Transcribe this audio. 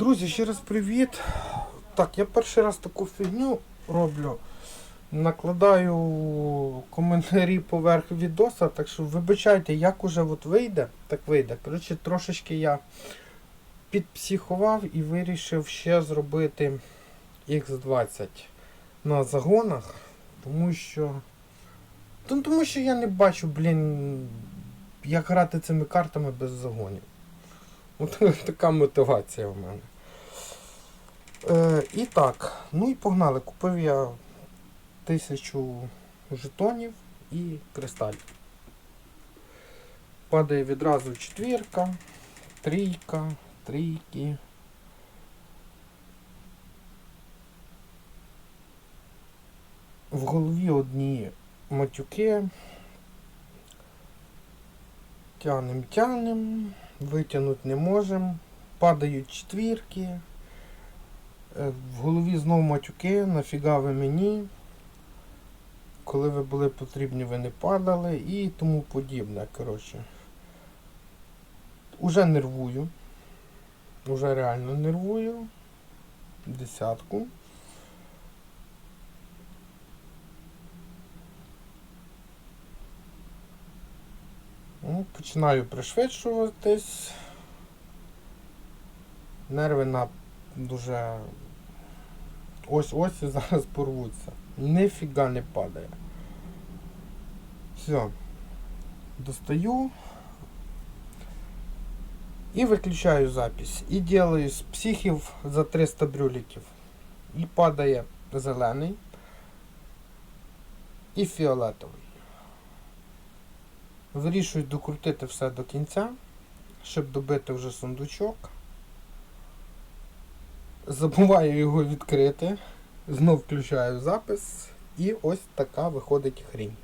Друзі, ще раз привіт. Так, я перший раз таку фігню роблю. Накладаю коментарі поверх відоса, так що вибачайте, як уже от вийде, так вийде. Коротше, трошечки я підпсихував і вирішив ще зробити X20 на загонах, тому що. Ну, тому що я не бачу, блін, як грати цими картами без загонів. От така мотивація в мене. Е, і так, ну і погнали. Купив я тисячу жетонів і кристалів. Падає відразу четвірка, трійка, трійки. В голові одні матюки. Тянем, тянем, витягнути не можемо. Падають четвірки. Е, В голові знову матюки, нафіга ви мені. Коли ви були потрібні, ви не падали і тому подібне. Коротше. Уже нервую. Уже реально нервую. Десятку. Починаю пришвидшуватись. Нерви на дуже ось-ось і зараз порвуться. Нифіга не падає. Все. Достаю. І виключаю запись. І делаю з психів за 300 брюліків. І падає зелений і фіолетовий. Вирішую докрутити все до кінця, щоб добити вже сундучок. Забуваю його відкрити. Знов включаю запис. І ось така виходить хрінь.